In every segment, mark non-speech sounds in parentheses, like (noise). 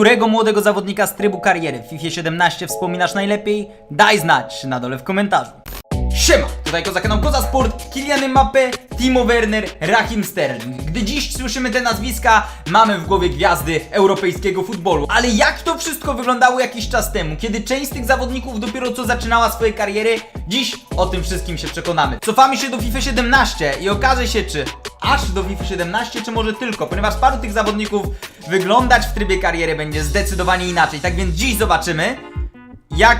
którego młodego zawodnika z trybu kariery w FIFA 17 wspominasz najlepiej? Daj znać na dole w komentarzu. Siema, tutaj Koza kanał Koza Sport, Kylian Mbappé, Timo Werner, Rahim Sterling. Gdy dziś słyszymy te nazwiska, mamy w głowie gwiazdy europejskiego futbolu. Ale jak to wszystko wyglądało jakiś czas temu, kiedy część z tych zawodników dopiero co zaczynała swoje kariery? Dziś o tym wszystkim się przekonamy. Cofamy się do FIFA 17 i okaże się, czy aż do FIFA 17, czy może tylko, ponieważ paru tych zawodników wyglądać w trybie kariery będzie zdecydowanie inaczej. Tak więc dziś zobaczymy, jak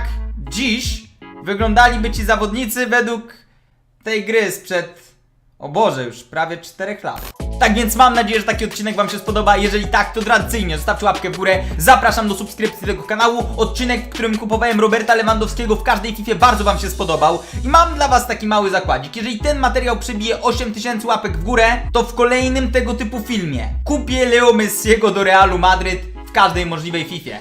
dziś wyglądaliby ci zawodnicy według tej gry sprzed, o Boże, już prawie 4 lat. Tak więc mam nadzieję, że taki odcinek Wam się spodoba. Jeżeli tak, to tradycyjnie zostawcie łapkę w górę. Zapraszam do subskrypcji tego kanału. Odcinek, w którym kupowałem Roberta Lewandowskiego w każdej FIFA bardzo Wam się spodobał. I mam dla Was taki mały zakładzik. Jeżeli ten materiał przebije 8000 łapek w górę, to w kolejnym tego typu filmie kupię Leo Messiego do Realu Madryt w każdej możliwej FIFA.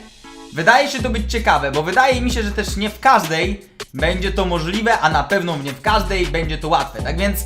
Wydaje się to być ciekawe, bo wydaje mi się, że też nie w każdej będzie to możliwe, a na pewno nie w każdej będzie to łatwe. Tak więc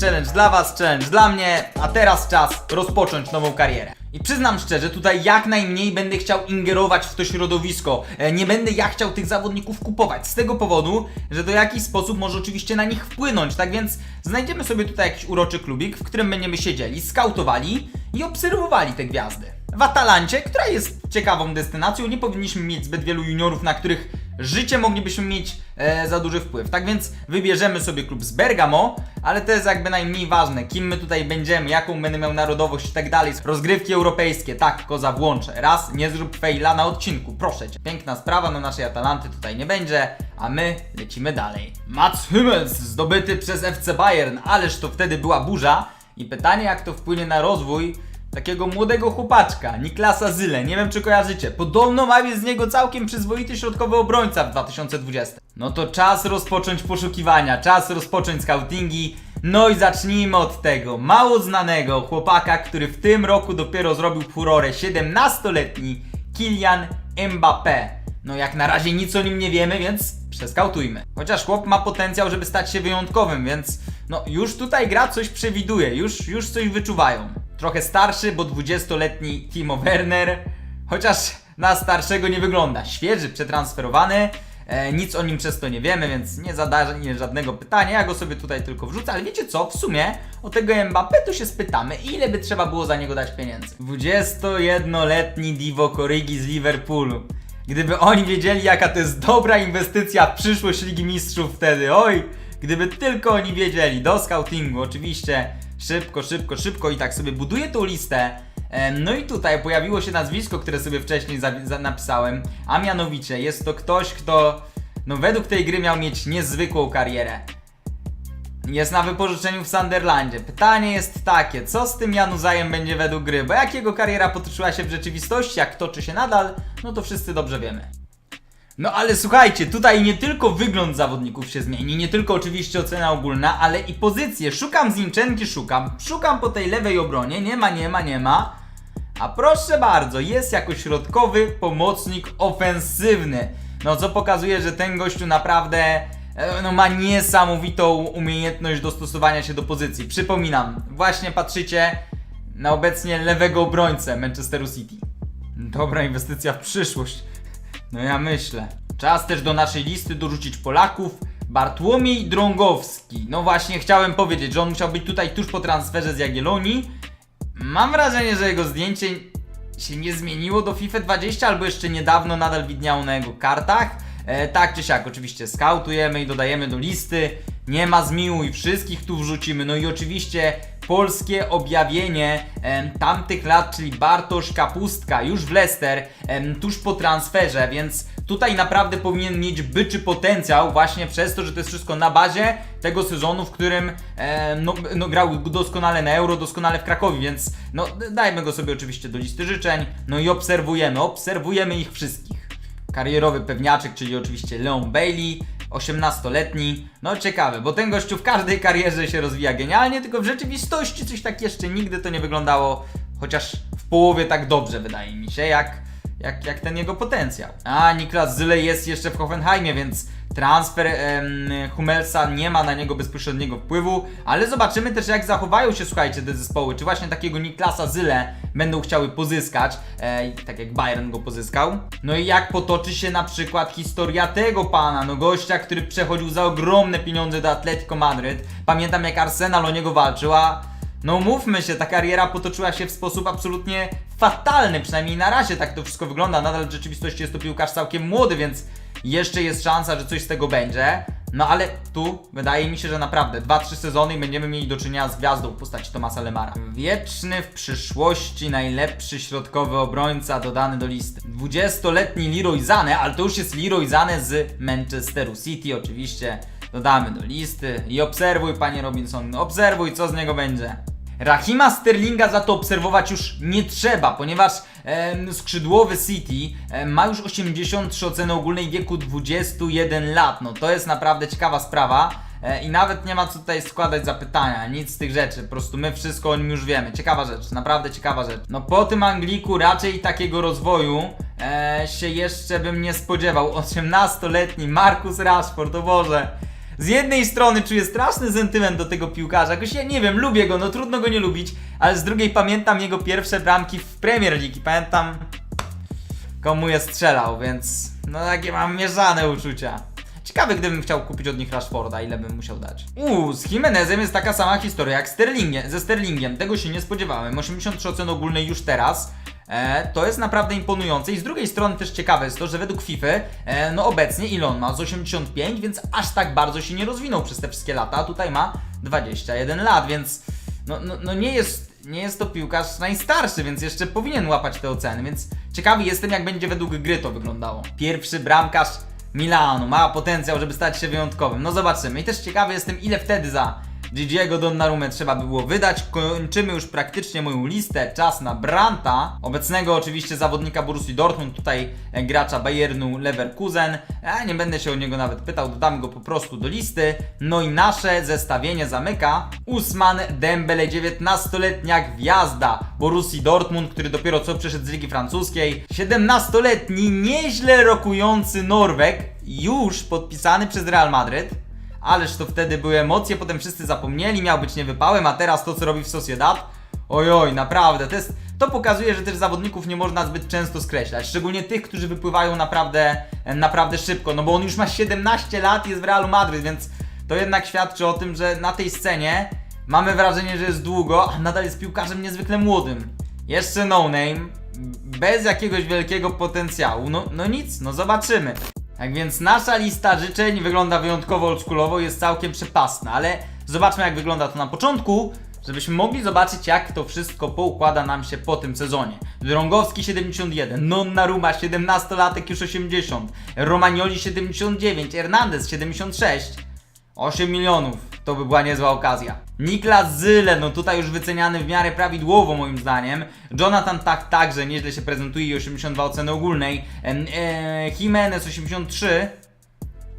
challenge dla Was, challenge dla mnie, a teraz czas rozpocząć nową karierę. I przyznam szczerze, tutaj jak najmniej będę chciał ingerować w to środowisko. E, Nie będę ja chciał tych zawodników kupować. Z tego powodu, że w jakiś sposób może oczywiście na nich wpłynąć. Tak więc znajdziemy sobie tutaj jakiś uroczy klubik, w którym będziemy siedzieli, skautowali i obserwowali te gwiazdy. W Atalancie, która jest ciekawą destynacją, nie powinniśmy mieć zbyt wielu juniorów, na których życie moglibyśmy mieć e, za duży wpływ. Tak więc wybierzemy sobie klub z Bergamo, ale to jest jakby najmniej ważne, kim my tutaj będziemy, jaką będę miał narodowość i tak dalej. Rozgrywki europejskie, tak, koza włączę. Raz, nie zrób fejla na odcinku, proszę cię. Piękna sprawa, no naszej Atalanty tutaj nie będzie, a my lecimy dalej. Mats Hummels, zdobyty przez FC Bayern, ależ to wtedy była burza. I pytanie, jak to wpłynie na rozwój takiego młodego chłopaczka, Niklasa Zyle, nie wiem czy kojarzycie. Podobno ma być z niego całkiem przyzwoity środkowy obrońca w 2020. No to czas rozpocząć poszukiwania, czas rozpocząć scoutingi. No i zacznijmy od tego mało znanego chłopaka, który w tym roku dopiero zrobił furorę, 17-letni Kylian Mbappé. No jak na razie nic o nim nie wiemy, więc przeskautujmy. Chociaż chłop ma potencjał, żeby stać się wyjątkowym, więc no już tutaj gra coś przewiduje, już, już coś wyczuwają. Trochę starszy, bo 20-letni Timo Werner, chociaż na starszego nie wygląda. Świeży, przetransferowany, e, nic o nim przez to nie wiemy, więc nie zadaję żadnego pytania, ja go sobie tutaj tylko wrzucę, ale wiecie co, w sumie o tego Mbappé to się spytamy, ile by trzeba było za niego dać pieniędzy. 21-letni Divo Corrigi z Liverpoolu. Gdyby oni wiedzieli, jaka to jest dobra inwestycja w przyszłość Ligi Mistrzów wtedy, oj! Gdyby tylko oni wiedzieli, do scoutingu oczywiście, szybko, szybko, szybko i tak sobie buduję tą listę. No i tutaj pojawiło się nazwisko, które sobie wcześniej napisałem, a mianowicie jest to ktoś, kto no według tej gry miał mieć niezwykłą karierę. Jest na wypożyczeniu w Sunderlandzie. Pytanie jest takie, co z tym Januzajem będzie według gry? Bo jak jego kariera potoczyła się w rzeczywistości, jak toczy się nadal, no to wszyscy dobrze wiemy. No ale słuchajcie, tutaj nie tylko wygląd zawodników się zmieni, nie tylko oczywiście ocena ogólna, ale i pozycje. Szukam Zinczenki, szukam, szukam po tej lewej obronie, nie ma, nie ma, nie ma. A proszę bardzo, jest jako środkowy pomocnik ofensywny. No co pokazuje, że ten gościu naprawdę e, no, ma niesamowitą umiejętność dostosowania się do pozycji. Przypominam, właśnie patrzycie na obecnie lewego obrońcę Manchesteru City. Dobra inwestycja w przyszłość. No ja myślę. Czas też do naszej listy dorzucić Polaków. Bartłomiej Drągowski. No właśnie, chciałem powiedzieć, że on musiał być tutaj tuż po transferze z Jagiellonii. Mam wrażenie, że jego zdjęcie się nie zmieniło do FIFA 20, albo jeszcze niedawno nadal widniało na jego kartach. E, tak czy siak, oczywiście skautujemy i dodajemy do listy. Nie ma zmiłuj, wszystkich tu wrzucimy. No i oczywiście polskie objawienie em, tamtych lat, czyli Bartosz Kapustka, już w Leicester, tuż po transferze, więc tutaj naprawdę powinien mieć byczy potencjał właśnie przez to, że to jest wszystko na bazie tego sezonu, w którym em, no, no, grał doskonale na Euro, doskonale w Krakowie, więc no dajmy go sobie oczywiście do listy życzeń, no i obserwujemy, obserwujemy ich wszystkich. Karierowy pewniaczek, czyli oczywiście Leon Bailey, 18-letni. No ciekawe, bo ten gościu w każdej karierze się rozwija genialnie, tylko w rzeczywistości coś tak jeszcze nigdy to nie wyglądało, chociaż w połowie tak dobrze wydaje mi się, jak, jak, jak ten jego potencjał. A Niklas Zyle jest jeszcze w Hoffenheimie, więc transfer em, Hummelsa nie ma na niego bezpośredniego wpływu, ale zobaczymy też jak zachowają się, słuchajcie, te zespoły, czy właśnie takiego Niklasa Zyle będą chciały pozyskać, e, tak jak Bayern go pozyskał. No i jak potoczy się na przykład historia tego pana, no gościa, który przechodził za ogromne pieniądze do Atletico Madryt. Pamiętam jak Arsenal o niego walczył, a no mówmy się, ta kariera potoczyła się w sposób absolutnie fatalny, przynajmniej na razie tak to wszystko wygląda. Nadal w rzeczywistości jest to piłkarz całkiem młody, więc jeszcze jest szansa, że coś z tego będzie. No ale tu wydaje mi się, że naprawdę 2-3 sezony i będziemy mieli do czynienia z gwiazdą w postaci Tomasa Lemara. Wieczny w przyszłości najlepszy środkowy obrońca dodany do listy. 20-letni Leroy Zane, ale to już jest Leroy Zane z Manchesteru City oczywiście. Dodamy do listy i obserwuj panie Robinson, obserwuj co z niego będzie. Rahima Sterlinga za to obserwować już nie trzeba, ponieważ em, skrzydłowy City em, ma już 83 oceny ogólnej wieku 21 lat. No to jest naprawdę ciekawa sprawa. E, I nawet nie ma co tutaj składać zapytania, nic z tych rzeczy, po prostu my wszystko o nim już wiemy. Ciekawa rzecz, naprawdę ciekawa rzecz. No po tym Angliku raczej takiego rozwoju e, się jeszcze bym nie spodziewał. 18-letni Marcus Rashford, o Boże. Z jednej strony czuję straszny sentyment do tego piłkarza, jakoś ja nie wiem, lubię go, no trudno go nie lubić, ale z drugiej pamiętam jego pierwsze bramki w Premier League pamiętam komu je strzelał, więc no takie mam mieszane uczucia. Ciekawe, gdybym chciał kupić od nich Rashforda, ile bym musiał dać. Uuu, z Jimenezem jest taka sama historia jak Sterlingiem, ze Sterlingiem. Tego się nie spodziewałem. 83 ocen ogólnej już teraz. E, to jest naprawdę imponujące i z drugiej strony też ciekawe jest to, że według FIFA, e, no obecnie ile on ma? Z 85, więc aż tak bardzo się nie rozwinął przez te wszystkie lata, a tutaj ma 21 lat, więc no, no, no nie jest nie jest to piłkarz najstarszy, więc jeszcze powinien łapać te oceny, więc ciekawy jestem jak będzie według gry to wyglądało. Pierwszy bramkarz Milanu ma potencjał, żeby stać się wyjątkowym. No zobaczymy. I też ciekawy jestem ile wtedy za Gigiego Donnarumę trzeba by było wydać. Kończymy już praktycznie moją listę. Czas na Branta, obecnego oczywiście zawodnika Borussii Dortmund, tutaj e, gracza Bayernu Leverkusen. Ja nie będę się o niego nawet pytał, dodamy go po prostu do listy. No i nasze zestawienie zamyka Usman Dembele, 19-letnia gwiazda Borussii Dortmund, który dopiero co przyszedł z ligi francuskiej. 17-letni, nieźle rokujący Norweg, już podpisany przez Real Madryt. Ależ to wtedy były emocje, potem wszyscy zapomnieli, miał być niewypałem, a teraz to co robi w Sociedad. Ojoj, naprawdę, to jest, to pokazuje, że też zawodników nie można zbyt często skreślać, szczególnie tych, którzy wypływają naprawdę, e, naprawdę szybko, no bo on już ma 17 lat i jest w Realu Madryt, więc to jednak świadczy o tym, że na tej scenie mamy wrażenie, że jest długo, a nadal jest piłkarzem niezwykle młodym. Jeszcze no name, bez jakiegoś wielkiego potencjału, no, no nic, no zobaczymy. Tak więc nasza lista życzeń wygląda wyjątkowo oldschoolowo, jest całkiem przepasna, ale zobaczmy jak wygląda to na początku, żebyśmy mogli zobaczyć jak to wszystko poukłada nam się po tym sezonie. Drągowski 71, Nonnaruma 17-latek już 80, Romagnoli 79, Hernandez 76, 8 milionów, to by była niezła okazja. Niklas Zyle, no tutaj już wyceniany w miarę prawidłowo moim zdaniem. Jonathan Tak także nieźle się prezentuje i 82 oceny ogólnej. E, Jimenez 83.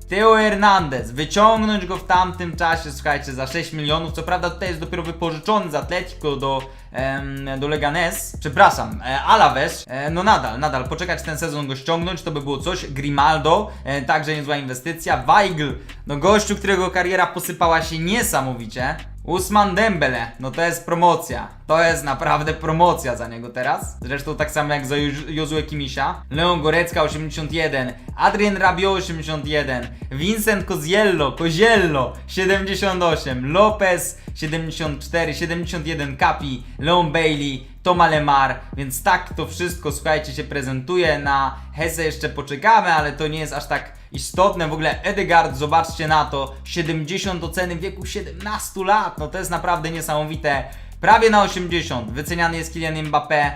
Theo Hernandez, wyciągnąć go w tamtym czasie, słuchajcie, za 6 milionów. Co prawda tutaj jest dopiero wypożyczony z Atletico do, em, do Leganes. Przepraszam, e, Alaves. E, no nadal, nadal, poczekać ten sezon go ściągnąć, to by było coś. Grimaldo, e, także niezła inwestycja. Weigl, no gościu, którego kariera posypała się niesamowicie. Usman Dembele, no to jest promocja. To jest naprawdę promocja za niego teraz. Zresztą tak samo jak za Jozue Kimisia. Leon Gorecka 81, Adrien Rabiot 81, Vincent Koziello, Koziello 78, Lopez 74, 71 Kapi, Leon Bailey, Toma Lemar, więc tak to wszystko, słuchajcie, się prezentuje. Na Hesse jeszcze poczekamy, ale to nie jest aż tak istotne. W ogóle Edegard, zobaczcie na to, 70 oceny w wieku 17 lat, no to jest naprawdę niesamowite. Prawie na 80, wyceniany jest Kylian Mbappé,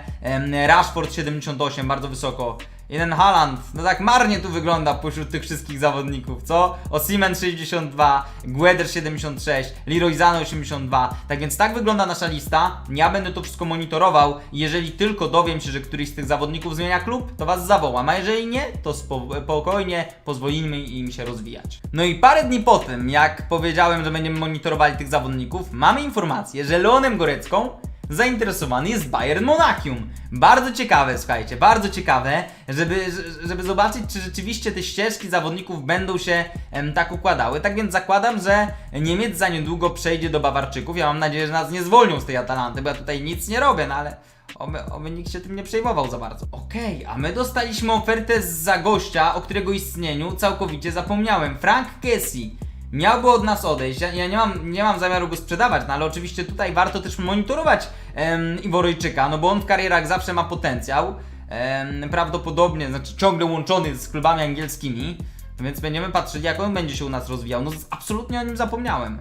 Rashford 78, bardzo wysoko. Jeden Haaland, no tak marnie tu wygląda pośród tych wszystkich zawodników, co? Osimhen 62, Gueder 76, Leroy Zane 82. Tak więc tak wygląda nasza lista. Ja będę to wszystko monitorował jeżeli tylko dowiem się, że któryś z tych zawodników zmienia klub, to was zawołam, a jeżeli nie, to spo- spokojnie pozwolimy im się rozwijać. No i parę dni po tym, jak powiedziałem, że będziemy monitorowali tych zawodników, mamy informację, że Leonem Gorecką zainteresowany jest Bayern Monachium. Bardzo ciekawe, słuchajcie, bardzo ciekawe, żeby, żeby zobaczyć, czy rzeczywiście te ścieżki zawodników będą się em, tak układały. Tak więc zakładam, że Niemiec za niedługo przejdzie do Bawarczyków. Ja mam nadzieję, że nas nie zwolnią z tej Atalanty, bo ja tutaj nic nie robię, no ale oby, oby nikt się tym nie przejmował za bardzo. Okej, a my dostaliśmy ofertę za gościa, o którego istnieniu całkowicie zapomniałem. Frank Kessie. Miałby od nas odejść. Ja, ja nie, mam, nie mam zamiaru go sprzedawać, no ale oczywiście tutaj warto też monitorować em, Iworojczyka, no bo on w karierach zawsze ma potencjał. Em, prawdopodobnie, znaczy ciągle łączony z klubami angielskimi. Więc będziemy patrzyli, jak on będzie się u nas rozwijał. No absolutnie o nim zapomniałem.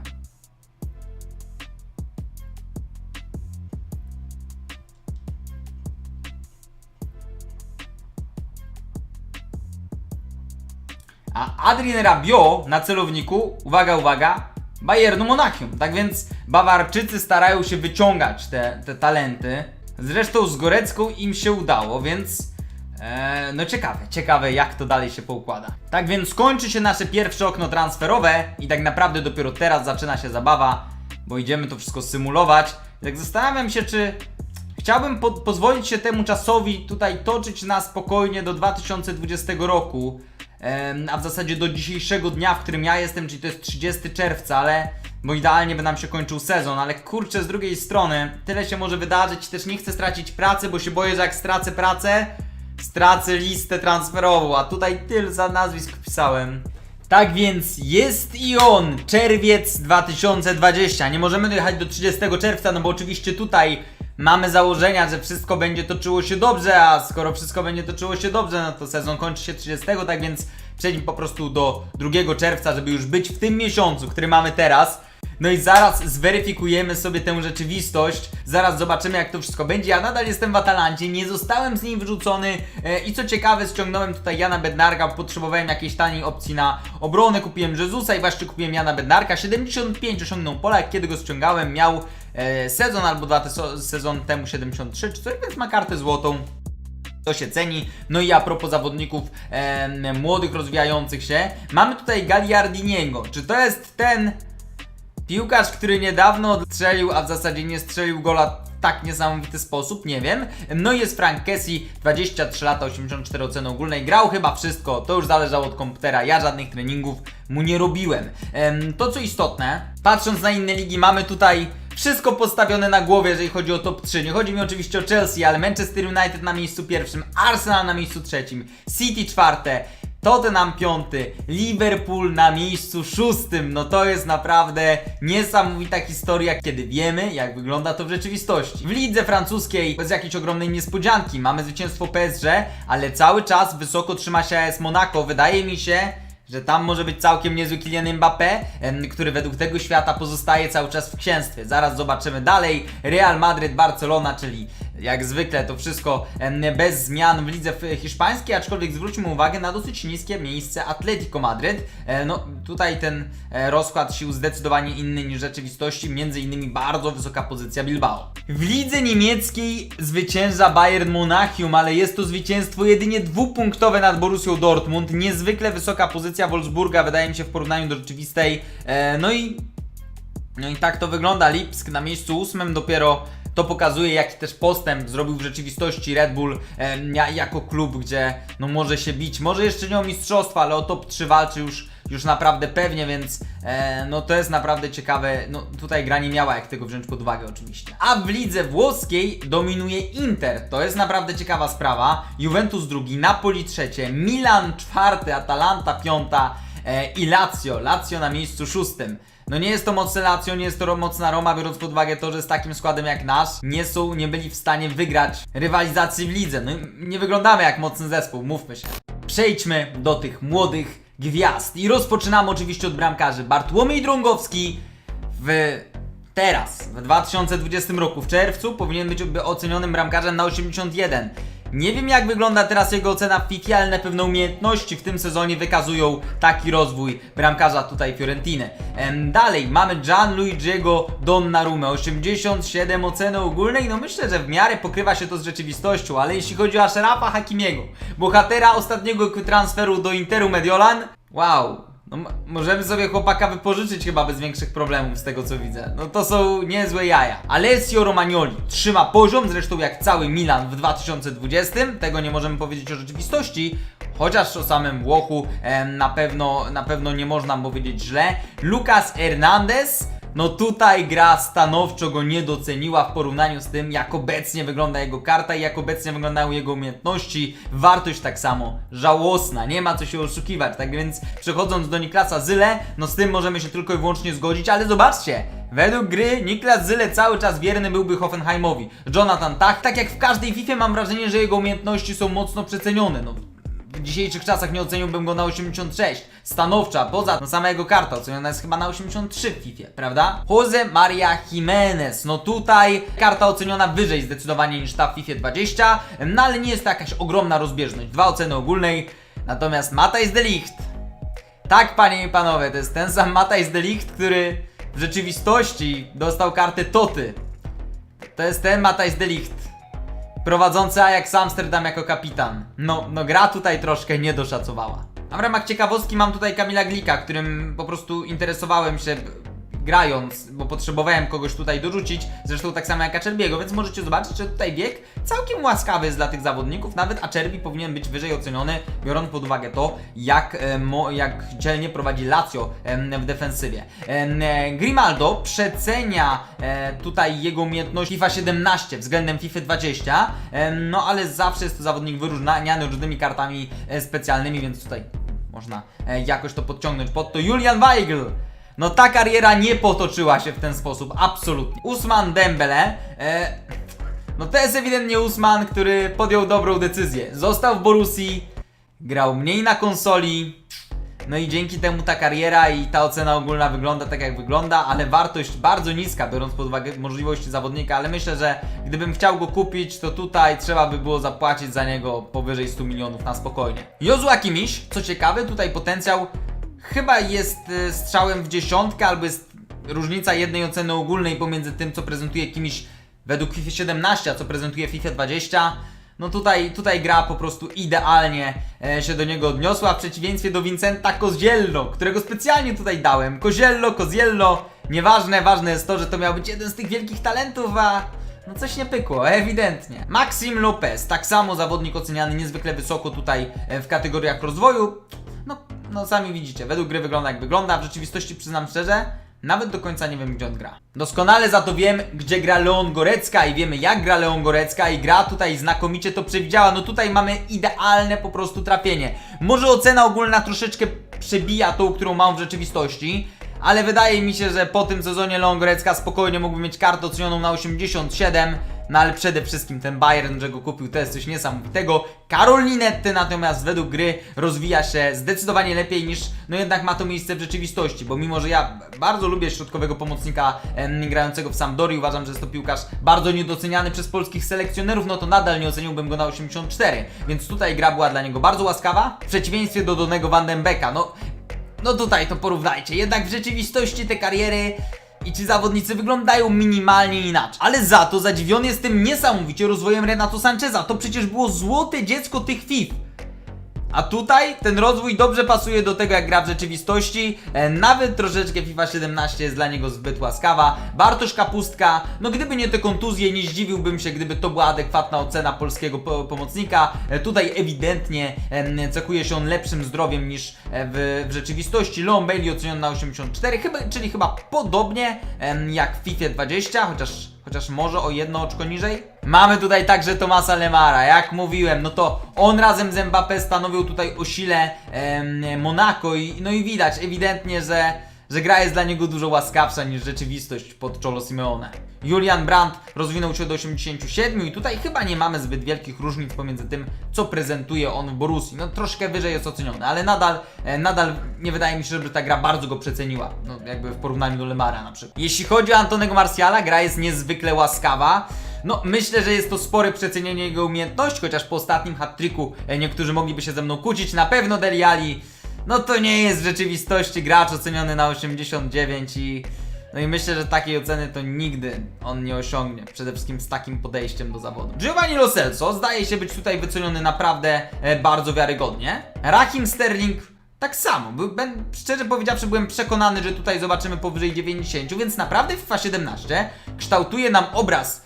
A Adrien Rabiot na celowniku, uwaga, uwaga, Bayernu Monachium. Tak więc Bawarczycy starają się wyciągać te, te talenty. Zresztą z Gorecką im się udało, więc e, no ciekawe, ciekawe jak to dalej się poukłada. Tak więc skończy się nasze pierwsze okno transferowe i tak naprawdę dopiero teraz zaczyna się zabawa, bo idziemy to wszystko symulować. Tak zastanawiam się, czy Chciałbym po pozwolić się temu czasowi tutaj toczyć na spokojnie do 2020 roku, a w zasadzie do dzisiejszego dnia, w którym ja jestem, czyli to jest 30 czerwca, ale bo idealnie by nam się kończył sezon, ale kurczę, z drugiej strony tyle się może wydarzyć, też nie chcę stracić pracy, bo się boję, że jak stracę pracę, stracę listę transferową, a tutaj tyle za nazwisk wpisałem. Tak więc jest i on, czerwiec 2020. Nie możemy dojechać do 30 czerwca, no bo oczywiście tutaj mamy założenia, że wszystko będzie toczyło się dobrze, a skoro wszystko będzie toczyło się dobrze, no to sezon kończy się 30, tak więc przejdźmy po prostu do 2 czerwca, żeby już być w tym miesiącu, który mamy teraz. No i zaraz zweryfikujemy sobie tę rzeczywistość, zaraz zobaczymy jak to wszystko będzie. Ja nadal jestem w Atalancie, nie zostałem z niej wyrzucony e, i co ciekawe ściągnąłem tutaj Jana Bednarka, potrzebowałem jakiejś taniej opcji na obronę, kupiłem Jezusa i właśnie kupiłem Jana Bednarka. 75 osiągnął Polak, kiedy go ściągałem miał sezon albo dwa sezon temu 73 czy coś, więc ma kartę złotą. To się ceni. No i a propos zawodników em, młodych, rozwijających się, mamy tutaj Gagliardiniego. Czy to jest ten Piłkarz, który niedawno strzelił, a w zasadzie nie strzelił gola tak niesamowity sposób, nie wiem. No i jest Frank Kessie, 23 lata, 84 oceny ogólnej. Grał chyba wszystko, to już zależało od komputera. Ja żadnych treningów mu nie robiłem. Em, to co istotne, patrząc na inne ligi, mamy tutaj wszystko postawione na głowie, jeżeli chodzi o top 3. Nie chodzi mi oczywiście o Chelsea, ale Manchester United na miejscu pierwszym, Arsenal na miejscu trzecim, City czwarte. Tottenham piąty, Liverpool na miejscu szóstym. No to jest naprawdę niesamowita historia, kiedy wiemy, jak wygląda to w rzeczywistości. W lidze francuskiej bez jakiejś ogromnej niespodzianki mamy zwycięstwo PSG, ale cały czas wysoko trzyma się AS Monaco. Wydaje mi się, że tam może być całkiem niezły Kylian Mbappé, który według tego świata pozostaje cały czas w księstwie. Zaraz zobaczymy dalej. Real Madrid, Barcelona, czyli jak zwykle to wszystko bez zmian w lidze hiszpańskiej, aczkolwiek zwróćmy uwagę na dosyć niskie miejsce Atletico Madryt. E, no tutaj ten e, rozkład sił zdecydowanie inny niż w rzeczywistości, między innymi bardzo wysoka pozycja Bilbao. W lidze niemieckiej zwycięża Bayern Monachium, ale jest to zwycięstwo jedynie dwupunktowe nad Borussią Dortmund. Niezwykle wysoka pozycja Wolfsburga, wydaje mi się w porównaniu do rzeczywistej. E, no i no i tak to wygląda. Lipsk na miejscu ósmym dopiero to pokazuje, jaki też postęp zrobił w rzeczywistości Red Bull ja- jako klub, gdzie no może się bić. Może jeszcze nie o mistrzostwa, ale o top 3 walczy już, już naprawdę pewnie, więc e, no to jest naprawdę ciekawe. No tutaj gra nie miała jak tego wziąć pod uwagę oczywiście. A w lidze włoskiej dominuje Inter. To jest naprawdę ciekawa sprawa. Juventus drugi, Napoli trzecie, Milan czwarty, Atalanta piąta e, i Lazio. Lazio na miejscu szóstym. No nie jest to mocne Lazio, nie jest to mocna Roma, biorąc pod uwagę to, że z takim składem jak nasz nie są, nie byli w stanie wygrać rywalizacji w lidze. No nie wyglądamy jak mocny zespół, mówmy się. Przejdźmy do tych młodych gwiazd i rozpoczynamy oczywiście od bramkarzy. Bartłomiej Drągowski w teraz, w 2020 roku, w czerwcu, powinien być ocenionym bramkarzem na 81. Nie wiem jak wygląda teraz jego ocena. W FIFA, ale na pewno umiejętności w tym sezonie wykazują taki rozwój bramkarza tutaj Fiorentiny. Dalej mamy Gianluigiego Donnarumę, 87 oceny ogólnej, no myślę, że w miarę pokrywa się to z rzeczywistością, ale jeśli chodzi o Ashrafa Hakimiego, bohatera ostatniego transferu do Interu Mediolan, wow, No, możemy sobie chłopaka wypożyczyć chyba bez większych problemów z tego co widzę. No to są niezłe jaja. Alessio Romagnoli trzyma poziom, zresztą jak cały Milan w 2020. Tego nie możemy powiedzieć o rzeczywistości. Chociaż o samym Włochu em, na, pewno, na pewno nie można powiedzieć źle. Lucas Hernandez no tutaj gra stanowczo go nie doceniła w porównaniu z tym, jak obecnie wygląda jego karta i jak obecnie wyglądają jego umiejętności. Wartość tak samo żałosna, nie ma co się oszukiwać. Tak więc przechodząc do Niklasa Zyle, no z tym możemy się tylko i wyłącznie zgodzić, ale zobaczcie, Według gry Niklas Zyle cały czas wierny byłby Hoffenheimowi. Jonathan Tach, tak jak w każdej FIFA mam wrażenie, że jego umiejętności są mocno przecenione. No, w dzisiejszych czasach nie oceniłbym go na 86. Stanowcza, poza no sama jego karta oceniona jest chyba na 83 w FIFA, prawda? Jose Maria Jimenez, no tutaj karta oceniona wyżej zdecydowanie niż ta w FIFA 20, no ale nie jest to jakaś ogromna rozbieżność. Dwa oceny ogólnej, natomiast Matthijs de Ligt. Tak, panie i panowie, to jest ten sam Matthijs de Ligt, który w rzeczywistości dostał kartę Toty. To jest ten Matthijs de Ligt prowadzący Ajax Amsterdam jako kapitan. No, no gra tutaj troszkę nie doszacowała. A w ramach ciekawostki mam tutaj Kamila Glika, którym po prostu interesowałem się grając, bo potrzebowałem kogoś tutaj dorzucić, zresztą tak samo jak Acerbiego, więc możecie zobaczyć, że tutaj bieg całkiem łaskawy jest dla tych zawodników, nawet Acerbi powinien być wyżej oceniony, biorąc pod uwagę to, jak, e, jak dzielnie prowadzi Lazio w defensywie. E, Grimaldo przecenia e, tutaj jego umiejętności FIFA 17 względem FIFA 20, em, no ale zawsze jest to zawodnik wyróżniany różnymi kartami specjalnymi, więc tutaj można jakoś to podciągnąć pod to. Julian Weigl! No ta kariera nie potoczyła się w ten sposób, absolutnie. Usman Dembele, e, no to jest ewidentnie Usman, który podjął dobrą decyzję. Został w Borussii, grał mniej na konsoli, no i dzięki temu ta kariera i ta ocena ogólna wygląda tak jak wygląda, ale wartość bardzo niska, biorąc pod uwagę możliwości zawodnika, ale myślę, że gdybym chciał go kupić, to tutaj trzeba by było zapłacić za niego powyżej 100 milionów na spokojnie. Jozua Kimiś, co ciekawe, tutaj potencjał chyba jest e, strzałem w dziesiątkę, albo jest różnica jednej oceny ogólnej pomiędzy tym, co prezentuje Kimiś według FIFA 17, a co prezentuje FIFA 20. No tutaj, tutaj gra po prostu idealnie e, się do niego odniosła, w przeciwieństwie do Vincenta Koziello, którego specjalnie tutaj dałem. Koziello, Koziello, nieważne, ważne jest to, że to miał być jeden z tych wielkich talentów, a no coś nie pykło, ewidentnie. Maxim Lopez, tak samo zawodnik oceniany niezwykle wysoko tutaj e, w kategoriach rozwoju. No, sami widzicie, według gry wygląda jak wygląda, w rzeczywistości przyznam szczerze, nawet do końca nie wiem, gdzie on gra. Doskonale za to wiem, gdzie gra Leon Gorecka i wiemy, jak gra Leon Gorecka i gra tutaj znakomicie to przewidziała. No tutaj mamy idealne po prostu trafienie. Może ocena ogólna troszeczkę przebija tą, którą mam w rzeczywistości, ale wydaje mi się, że po tym sezonie Leon Gorecka spokojnie mógłby mieć kartę ocenioną na 87, no ale przede wszystkim ten Bayern, że go kupił, to jest coś niesamowitego. Karol Linetty natomiast według gry rozwija się zdecydowanie lepiej niż no jednak ma to miejsce w rzeczywistości, bo mimo, że ja bardzo lubię środkowego pomocnika em, grającego w Sampdori, uważam, że jest to piłkarz bardzo niedoceniany przez polskich selekcjonerów, no to nadal nie oceniłbym go na 84, więc tutaj gra była dla niego bardzo łaskawa, w przeciwieństwie do Donego Van den Becka, no no tutaj to porównajcie. Jednak w rzeczywistości te kariery i ci zawodnicy wyglądają minimalnie inaczej. Ale za to zadziwiony jestem niesamowicie rozwojem Renato Sancheza. To przecież było złote dziecko tych FIF. A tutaj ten rozwój dobrze pasuje do tego, jak gra w rzeczywistości. E, nawet troszeczkę FIFA 17 jest dla niego zbyt łaskawa. Bartosz Kapustka, no gdyby nie te kontuzje, nie zdziwiłbym się, gdyby to była adekwatna ocena polskiego po pomocnika. E, tutaj ewidentnie e, cechuje się on lepszym zdrowiem niż e, w, w rzeczywistości. Leon Bailey oceniony na 84, chyba, czyli chyba podobnie em, jak w FIFA 20, chociaż chociaż może o jedno oczko niżej. Mamy tutaj także Tomasa Lemara, jak mówiłem, no to on razem z Mbappé stanowił tutaj o sile em, Monaco i no i widać ewidentnie, że, że gra jest dla niego dużo łaskawsza niż rzeczywistość pod Cholo Simeone. Julian Brandt rozwinął się do 87 i tutaj chyba nie mamy zbyt wielkich różnic pomiędzy tym, co prezentuje on w Borussii. No troszkę wyżej jest oceniony, ale nadal, e, nadal nie wydaje mi się, żeby ta gra bardzo go przeceniła. No jakby w porównaniu do Lemara na przykład. Jeśli chodzi o Antonego Martiala, gra jest niezwykle łaskawa. No, myślę, że jest to spore przecenienie jego umiejętności, chociaż po ostatnim hat-tricku e, niektórzy mogliby się ze mną kłócić. Na pewno Deli Ali, no to nie jest w rzeczywistości gracz oceniony na 89 i... No i myślę, że takiej oceny to nigdy on nie osiągnie. Przede wszystkim z takim podejściem do zawodu. Giovanni Lo Celso zdaje się być tutaj wyceniony naprawdę e, bardzo wiarygodnie. Raheem Sterling tak samo. Był, ben, szczerze powiedziawszy, byłem przekonany, że tutaj zobaczymy powyżej 90, więc naprawdę FIFA 17 kształtuje nam obraz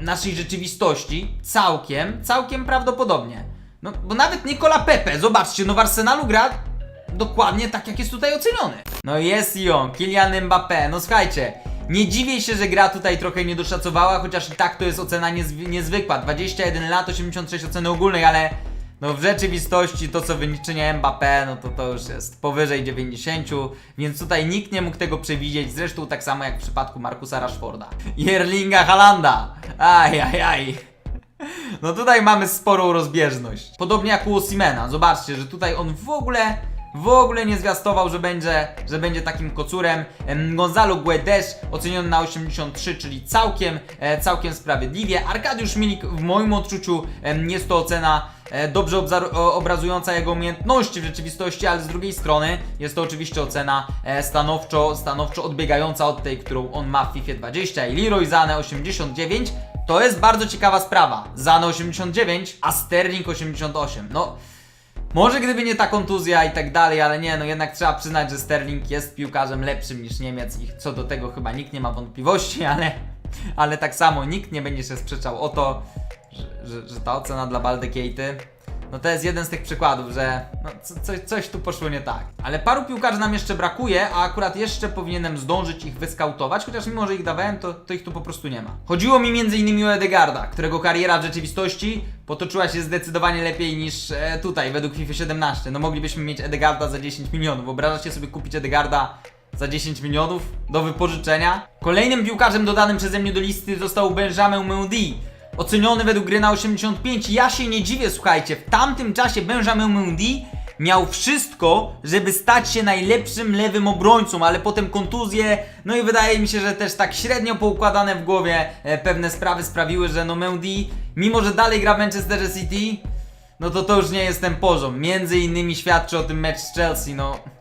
naszej rzeczywistości całkiem, całkiem prawdopodobnie. No, bo nawet Nicola Pepe, zobaczcie, no w Arsenalu gra dokładnie tak, jak jest tutaj oceniony. No jest i on, Kylian Mbappé, no słuchajcie, nie dziwię się, że gra tutaj trochę nie doszacowała, chociaż i tak to jest ocena niezwy- niezwykła. 21 lat, 86 oceny ogólnej, ale no w rzeczywistości to co wyniczenie Mbappé, no to to już jest powyżej 90, więc tutaj nikt nie mógł tego przewidzieć, zresztą tak samo jak w przypadku Markusa Rashforda. I Erlinga Halanda, aj, aj, aj. No tutaj mamy sporą rozbieżność. Podobnie jak u Osimena. Zobaczcie, że tutaj on w ogóle w ogóle nie zwiastował, że będzie, że będzie takim kocurem. Em, Gonzalo Guedes oceniony na 83, czyli całkiem, e, całkiem sprawiedliwie. Arkadiusz Milik w moim odczuciu jest to ocena e, dobrze obrazująca jego umiejętności w rzeczywistości, ale z drugiej strony jest to oczywiście ocena e, stanowczo, stanowczo odbiegająca od tej, którą on ma w FIFA 20 i Leroy Zane 89 to jest bardzo ciekawa sprawa. Zane 89, a Sterling 88. No, może gdyby nie ta kontuzja i tak dalej, ale nie, no jednak trzeba przyznać, że Sterling jest piłkarzem lepszym niż Niemiec i co do tego chyba nikt nie ma wątpliwości, (laughs) ale, ale tak samo nikt nie będzie się sprzeczał o to, że, że, że ta ocena dla Baldekejty no to jest jeden z tych przykładów, że no, co, coś, coś tu poszło nie tak. Ale paru piłkarzy nam jeszcze brakuje, a akurat jeszcze powinienem zdążyć ich wyskautować, chociaż mimo, że ich dawałem, to, to ich tu po prostu nie ma. Chodziło mi m.in. o Edegarda, którego kariera w rzeczywistości potoczyła się zdecydowanie lepiej niż e, tutaj, według FIFA 17. No moglibyśmy mieć Edegarda za 10 milionów. Wyobrażacie sobie kupić Edegarda za 10 milionów do wypożyczenia? Kolejnym piłkarzem dodanym przeze mnie do listy został Benjamin Mendy. Oceniony według gry na 85. Ja się nie dziwię, słuchajcie, w tamtym czasie Benjamin Mendy miał wszystko, żeby stać się najlepszym lewym obrońcą, ale potem kontuzje, no i wydaje mi się, że też tak średnio poukładane w głowie e, pewne sprawy sprawiły, że no Mendy, mimo że dalej gra w Manchester City, no to to już nie jest ten poziom. Między innymi świadczy o tym mecz z Chelsea, no.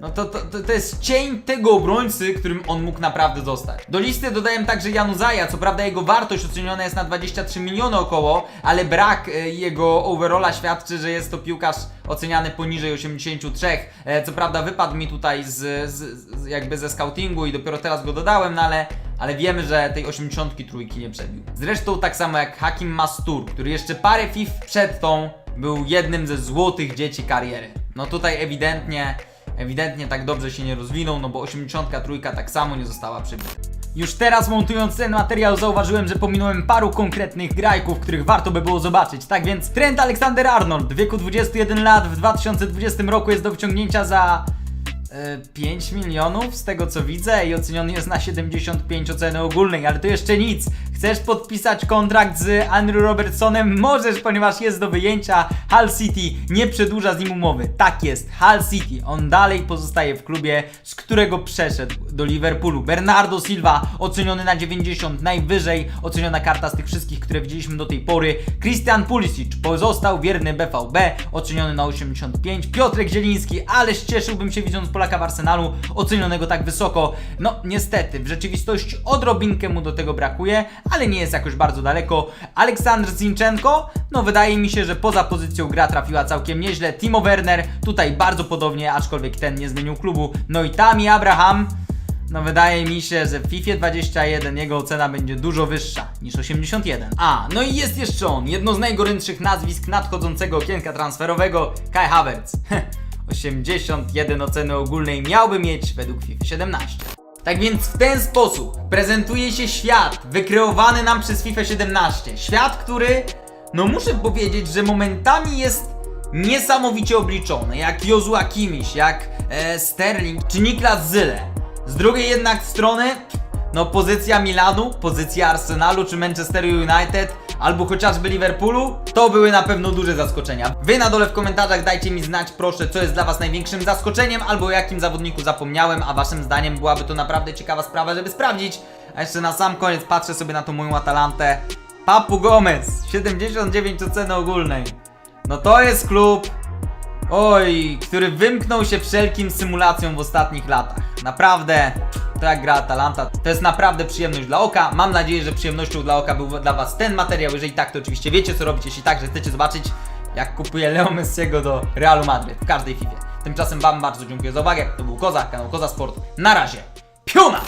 No to, to, to, to jest cień tego obrońcy, którym on mógł naprawdę zostać. Do listy dodałem także Januzaja, co prawda jego wartość oceniona jest na 23 miliony około, ale brak e, jego overalla świadczy, że jest to piłkarz oceniany poniżej 83. E, co prawda wypadł mi tutaj z, z, z jakby ze scoutingu i dopiero teraz go dodałem, no ale, ale wiemy, że tej 83 nie przebił. Zresztą tak samo jak Hakim Mastur, który jeszcze parę FIF przed tą był jednym ze złotych dzieci kariery. No tutaj ewidentnie ewidentnie tak dobrze się nie rozwinął, no bo 83 tak samo nie została przybita. Już teraz montując ten materiał zauważyłem, że pominąłem paru konkretnych grajków, których warto by było zobaczyć. Tak więc Trent Alexander-Arnold w wieku 21 lat w 2020 roku jest do wciągnięcia za... e, 5 milionów z tego co widzę i oceniony jest na 75 oceny ogólnej, ale to jeszcze nic. Chcesz podpisać kontrakt z Andrew Robertsonem? Możesz, ponieważ jest do wyjęcia. Hull City nie przedłuża z nim umowy. Tak jest, Hull City. On dalej pozostaje w klubie, z którego przeszedł do Liverpoolu. Bernardo Silva oceniony na 90, najwyżej oceniona karta z tych wszystkich, które widzieliśmy do tej pory. Christian Pulisic pozostał wierny BVB, oceniony na 85. Piotrek Zieliński, ależ cieszyłbym się widząc Polaka w Arsenalu, ocenionego tak wysoko. No niestety, w rzeczywistości odrobinkę mu do tego brakuje, ale nie jest jakoś bardzo daleko. Aleksandr Zinchenko, no wydaje mi się, że poza pozycją gra trafiła całkiem nieźle. Timo Werner, tutaj bardzo podobnie, aczkolwiek ten nie zmienił klubu. No i Tami Abraham, no wydaje mi się, że w FIFA 21 jego ocena będzie dużo wyższa niż 81. A, no i jest jeszcze on, jedno z najgorętszych nazwisk nadchodzącego okienka transferowego, Kai Havertz. (laughs) 81 oceny ogólnej miałby mieć według FIFA 17. Tak więc w ten sposób prezentuje się świat wykreowany nam przez FIFA 17. Świat, który, no muszę powiedzieć, że momentami jest niesamowicie obliczony. Jak Jozua Kimiś, jak e, Sterling czy Niklas Zyle. Z drugiej jednak strony, no pozycja Milanu, pozycja Arsenalu czy Manchesteru United, albo chociażby Liverpoolu, to były na pewno duże zaskoczenia. Wy na dole w komentarzach dajcie mi znać proszę, co jest dla was największym zaskoczeniem, albo o jakim zawodniku zapomniałem, a waszym zdaniem byłaby to naprawdę ciekawa sprawa, żeby sprawdzić. A jeszcze na sam koniec patrzę sobie na tą moją Atalantę. Papu Gomez, 79 oceny ogólnej. No to jest klub, Oj, który wymknął się wszelkim symulacjom w ostatnich latach. Naprawdę, to jak gra Atalanta, to jest naprawdę przyjemność dla oka. Mam nadzieję, że przyjemnością dla oka był dla Was ten materiał. Jeżeli tak, to oczywiście wiecie co robić. Jeśli tak, że chcecie zobaczyć, jak kupuję Leo Messiego do Realu Madryt w każdej FIFA. Tymczasem Wam bardzo dziękuję za uwagę. To był Koza, kanał Koza Sport. Na razie. Piona!